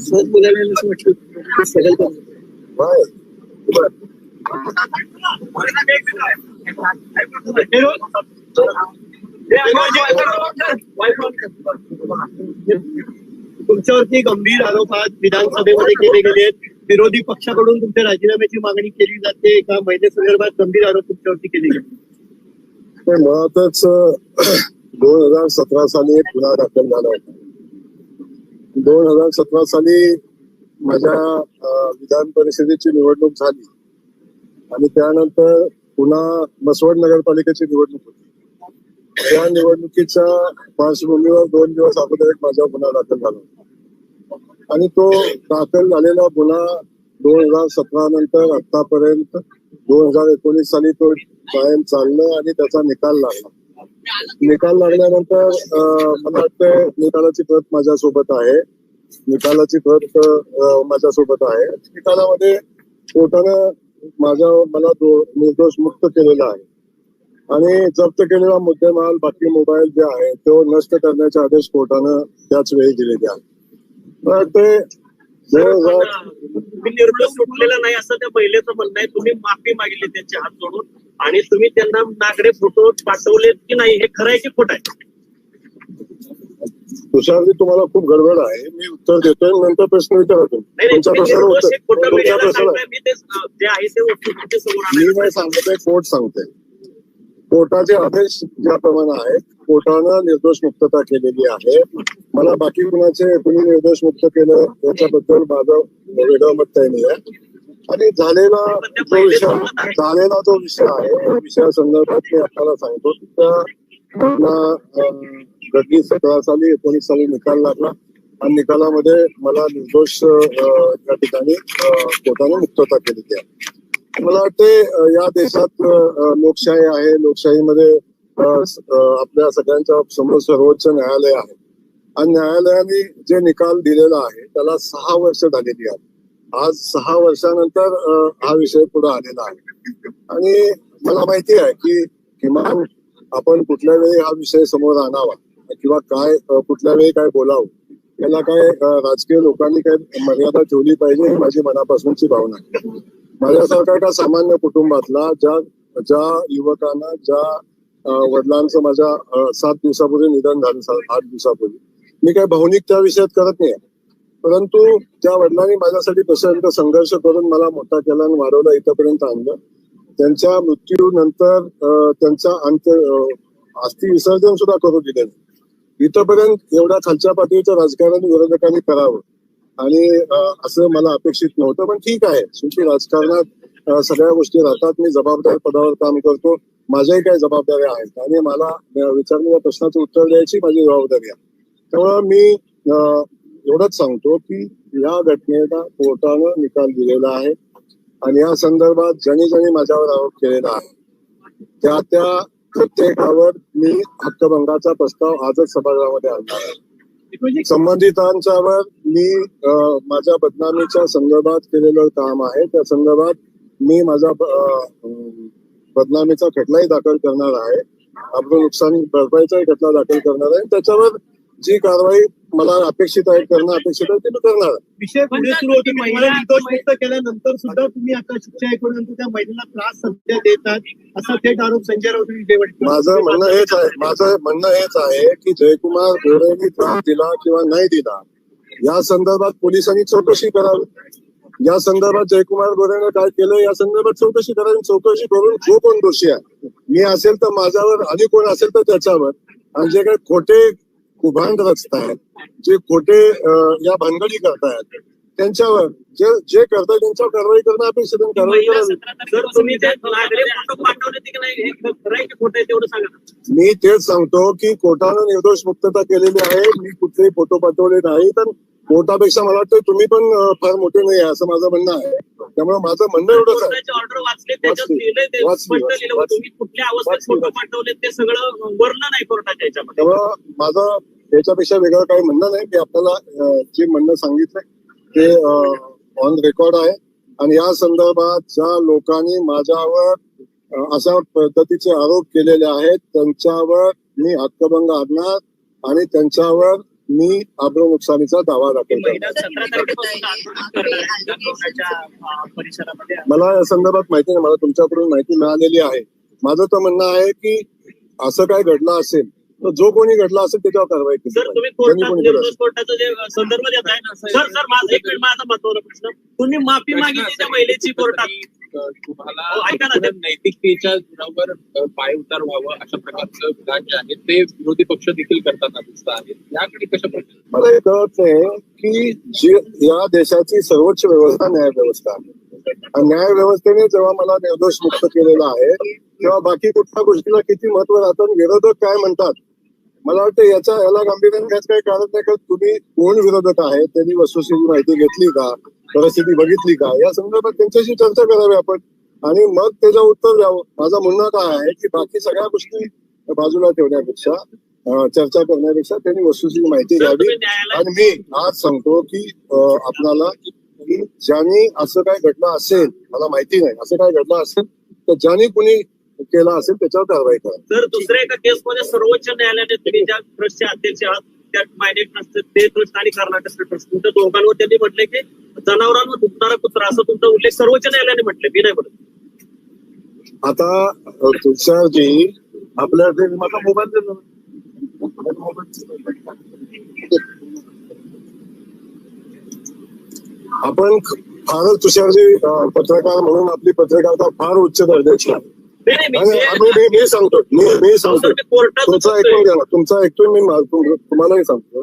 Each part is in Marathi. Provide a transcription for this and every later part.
सहज बोलायला असं सगळं तुमच्यावरती गंभीर आरोप आज विधानसभेमध्ये केले गेले आहेत. विरोधी पक्षाकडून तुमच्या राजीनाम्याची मागणी केली जाते. एका महिलेसंदर्भात गंभीर आरोप तुमच्यावरती केले गेले. ते मुळातच दोन हजार सतरा साली एक गुन्हा दाखल झाला होता. दोन हजार सतरा साली माझ्या विधान परिषदेची निवडणूक झाली. आणि त्यानंतर पुन्हा मसवड नगरपालिकेची निवडणूक होती. त्या निवडणुकीच्या पार्श्वभूमीवर दोन दिवस अगोदर एक माझा गुन्हा दाखल झाला होता. आणि तो दाखल झालेला गुन्हा दोन हजार सतरा नंतर आतापर्यंत दोन हजार एकोणीस साली तो कायम चाललं आणि त्याचा निकाल लागला. निकाल लागल्यानंतर मला वाटतं निकालाची प्रत माझ्यासोबत आहे. निकालाची प्रत माझ्यासोबत आहे. निकालामध्ये कोर्टानं माझ्या मला निर्दोष मुक्त केलेला आहे. आणि जप्त केलेला मुद्देमाल बाकी मोबाईल जे आहे तो नष्ट करण्याचे आदेश कोर्टानं त्याच वेळी दिलेले आहेत. ते तुम्ही निर्दोष सुटलेला नाही असं त्या महिलेचं म्हणणं आहे. तुम्ही माफी मागितली त्यांचे हात जोडून. आणि तुम्ही त्यांना नागडे फोटो पाठवलेत की नाही हे खरं आहे की खोट आहे? तुषारजी तुम्हाला खूप गडबड आहे. मी उत्तर देतोय नंतर प्रश्न विचारा तुम्ही नाही नाही तुमच्या तुम्ही प्रश्नाला निर्दोष उत्तर एक खोटं तुमच्या मीडियाला प्रश्नाला सांगताय. मी मी नाही सांगतोय. कोर्ट सांगते कोर्टाचे आदेश ज्याप्रमाणे आहेत कोर्टानं निर्दोष मुक्तता केलेली आहे. मला बाकी कुणाचे कुणी निर्दोष मुक्त केलं याच्याबद्दल माझं वेगळं मत काही नाही आहे आणि झालेला जो विषय झालेला जो विषय आहे त्या विषयासंदर्भात मी आपल्याला सांगतो की त्या सतरा साली एकोणीस साली निकाल लागला. आणि निकालामध्ये मला निर्दोष या ठिकाणी कोर्टाने मुक्तता केलेली आहे. मला वाटते या देशात लोकशाही आहे. लोकशाहीमध्ये आपल्या सगळ्यांच्या समोर सर्वोच्च न्यायालय आहे. आणि न्यायालयाने जे निकाल दिलेला आहे त्याला सहा वर्ष झालेली आहेत. आज सहा वर्षानंतर हा विषय पुढे आलेला आहे. आणि मला माहिती आहे की किमान आपण कुठल्या वेळी हा विषय समोर आणावा किंवा काय कुठल्या वेळी काय बोलावं याला काय राजकीय लोकांनी काय मर्यादा ठेवली पाहिजे ही माझी मनापासूनची भावना आहे. माझ्यासारखा एका सामान्य कुटुंबातला ज्या ज्या युवकांना ज्या वडिलांचं माझ्या सात दिवसापूर्वी निधन झालं आठ दिवसापूर्वी मी काही भावनिक त्या विषयात करत नाही. परंतु त्या वडिलांनी माझ्यासाठी प्रसंत संघर्ष करून मला मोठा केला आणि वाढवला इथपर्यंत आणलं. त्यांच्या मृत्यूनंतर अं, त्यांचा अंत अस्थि विसर्जन सुद्धा करू दिले नाही इथपर्यंत एवढ्या खालच्या पातळीचं राजकारण विरोधकांनी करावं. आणि असं मला अपेक्षित नव्हतं पण ठीक आहे. शेवटी राजकारणात सगळ्या गोष्टी राहतात. मी जबाबदार पदावर काम करतो. माझ्याही काही जबाबदाऱ्या आहेत. आणि मला विचारलेल्या प्रश्नाचं उत्तर द्यायची माझी जबाबदारी आहे. त्यामुळे मी एवढंच सांगतो की या घटनेला कोर्टानं निकाल दिलेला आहे आणि या संदर्भात ज्यांनी ज्यांनी माझ्यावर आरोप केलेला आहे त्या त्या प्रत्येकावर मी हक्कभंगाचा प्रस्ताव आजच सभागृहामध्ये आणणार आहे. संबंधितांच्यावर मी माझ्या बदनामीच्या संदर्भात केलेलं काम आहे. त्या संदर्भात मी माझा बदनामीचा खटलाही दाखल करणार आहे. आपलं नुकसान भरपाईचाही खटला दाखल करणार आहे. त्याच्यावर जी कारवाई मला अपेक्षित आहे करणं अपेक्षित आहे ते मी करणार विषय पुढे सुरू होते महिला निर्दोष मुक्त केल्यानंतर सुद्धा तुम्ही आता शिक्षा ऐकल्यानंतर त्या महिलेला त्रास सध्या देतात असा थेट आरोप संजय राऊत. माझं म्हणणं हेच आहे माझं म्हणणं हेच आहे की जयकुमार गोरेंनी त्रास दिला किंवा नाही दिला या संदर्भात पोलिसांनी चौकशी करावी. या संदर्भात जयकुमार गोरेनं काय केलं या संदर्भात चौकशी करावी. चौकशी करून जो कोण दोषी आहे मी असेल तर माझ्यावर आणि कोण असेल तर त्याच्यावर. आणि जे काही खोटे कुभांड रचतायत जे खोटे या भानगडी करतायत त्यांच्यावर जे जे करतायत त्यांच्यावर कारवाई करणं अपेक्षित. कारवाई करावी. मी तेच सांगतो की कोर्टानं निर्दोष मुक्तता केलेली आहे मी कुठलेही फोटो पाठवले नाही तर कोर्टापेक्षा मला वाटतं तुम्ही पण फार मोठे नाही आहे असं माझं म्हणणं आहे. त्यामुळे माझं म्हणणं एवढंच आहे. त्यामुळं माझं याच्यापेक्षा वेगळं काही म्हणणं नाही. मी आपल्याला जे म्हणणं सांगितलंय ते ऑन रेकॉर्ड आहे. आणि या संदर्भात ज्या लोकांनी माझ्यावर अशा पद्धतीचे आरोप केलेले आहेत त्यांच्यावर मी हक्कभंग आणणार आणि त्यांच्यावर मी आब्रू नुकसानीचा दावा दाखल मला या संदर्भात माहिती नाही मला तुमच्याकडून माहिती मिळालेली आहे. माझं तर म्हणणं आहे की असं काय घडलं असेल जो कोणी घडला असेल त्याच्यावर कारवाई केली सर तुम्ही कोर्टाचं जे संदर्भ देत आहे सर सर माझा एक मिनिट माझा महत्त्वाचा प्रश्न. तुम्ही माफी मागितली त्या महिलेची कोर्टात? तुम्हाला हो, ऐका ना, नैतिकतेच्या जुनावर अ, पाय उतार व्हावं अशा प्रकारचं विधान जे आहे ते विरोधी पक्ष देखील करताना दिसत आहेत याकडे कशा प्रकारे? मला हे कळत नाही की जी या देशाची सर्वोच्च व्यवस्था न्याय व्यवस्था आहे. आणि न्याय व्यवस्थेने जेव्हा मला निर्दोष मुक्त केलेलं आहे तेव्हा बाकी कुठल्या गोष्टीला किती महत्त्व राहतं आणि विरोधक काय म्हणतात मला वाटतं याच्या याला गांभीर्याने घ्यायचं काही कारण नाही का तुम्ही कोण विरोधक आहे त्यांनी वस्तुस्थिती माहिती घेतली का परिस्थिती बघितली का या संदर्भात त्यांच्याशी चर्चा करावी आपण. आणि मग त्याचं उत्तर द्यावं. माझं म्हणणं काय आहे की बाकी सगळ्या गोष्टी बाजूला ठेवण्यापेक्षा चर्चा करण्यापेक्षा त्यांनी वस्तुस्थिती माहिती न्यायालय आणि मी आज सांगतो की आपणाला ज्यांनी असं काय घडलं असेल मला माहिती नाही असं काय घडलं असेल तर ज्यांनी कुणी केलं असेल त्याच्यावर कारवाई करा तर दुसऱ्या एका केसमध्ये सर्वोच्च न्यायालयाने तुम्ही ज्या ट्रस्टचे अध्यक्ष आहात त्या मायनेट ट्रस्ट ते ट्रस्ट आणि कर्नाटक ट्रस्ट तुमच्या दोघांवर त्यांनी म्हटले की जनावरांवर दुखणारा कुत्रा असं तुमचा उल्लेख सर्वोच्च न्यायालयाने म्हटले मी नाही म्हणत आता तुषारजी आपल्या माझा मोबाईल दे जरा. माझा मोबाईल. आपण फारच तुषारजी पत्रकार म्हणून आपली पत्रकारिता फार उच्च दर्जाची आहे मी- सांगतो. मी मी सांगतो. सर, मी कोर्टात तुमचा बसतोय. ऐकून घ्या ना. ऐकतोय मी तुम्हालाही सांगतो.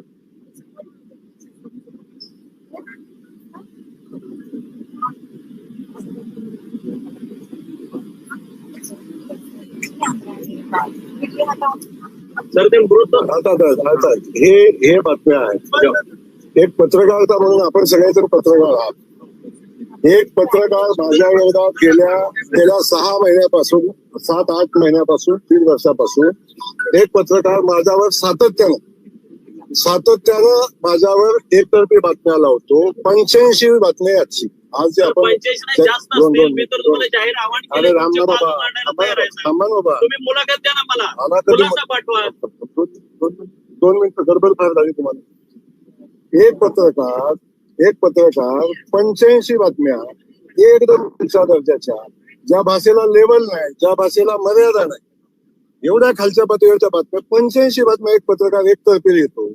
सर ते मृत आता आता- आता हे हे बातम्या आहेत. एक पत्रकारिता म्हणून आपण सगळेजण पत्रकार आहात. एक पत्रकार माझ्या विरोधात गेल्या गेल्या सहा महिन्यापासून सात आठ महिन्यापासून तीन वर्षापासून एक पत्रकार माझ्यावर सातत्यानं सातत्यानं माझ्यावर एकतर्फी बातम्या लावतो. पंच्याऐंशी बातमी आहे आजची आज जे आपण दोन- दोन- अरे केलं राम तुमची ना बाजू बाबा मांडायला थांबा तयार आहे साहेब. थांबा ना बाबा. मला. कधी दोन मिनिटं गडबड फार झाली तुम्हाला. एक पत्रकार एक पत्रकार पंच्याऐंशी बातम्या एकदम उंच दर्जाच्या ज्या भाषेला लेवल नाही ज्या भाषेला मर्यादा नाही. एवढ्या खालच्या पातळीवरच्या बातम्या पंच्याऐंशी बातम्या एक पत्रकार एकतर्फी लिहितो.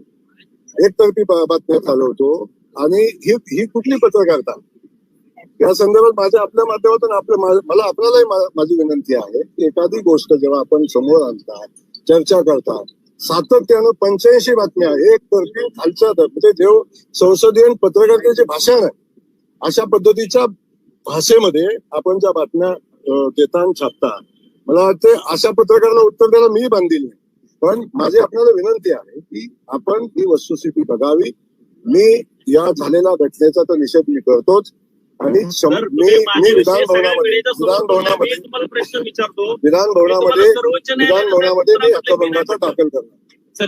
एकतर्फी बातम्या चालवतो आणि ही ही कुठली पत्रकारिता या संदर्भात माझ्या आपल्या माध्यमातून आपल्या मला आपल्यालाही माझी विनंती आहे की एखादी गोष्ट जेव्हा आपण समोर आणता चर्चा करतात सातत्यानं पंच्याऐंशी बातम्या एक तर्फी खालच्या दर. म्हणजे जेव्हा संसदीय आणि पत्रकारितेची भाषा नाही अशा पद्धतीच्या भाषेमध्ये आपण ज्या बातम्या अं, देता छापता मला वाटते अशा पत्रकाराला उत्तर द्यायला मी बांधील नाही. पण माझी आपल्याला विनंती आहे की आपण ही वस्तुस्थिती बघावी. मी या झालेल्या घटनेचा तर निषेध मी करतोच. आणि विधान सगळ्या भवनामध्ये वेळेचा विधान. भवनामध्ये विधान भवनामध्ये विधान भवनामध्ये मी हक्कभंगाचा. दाखल करणार सर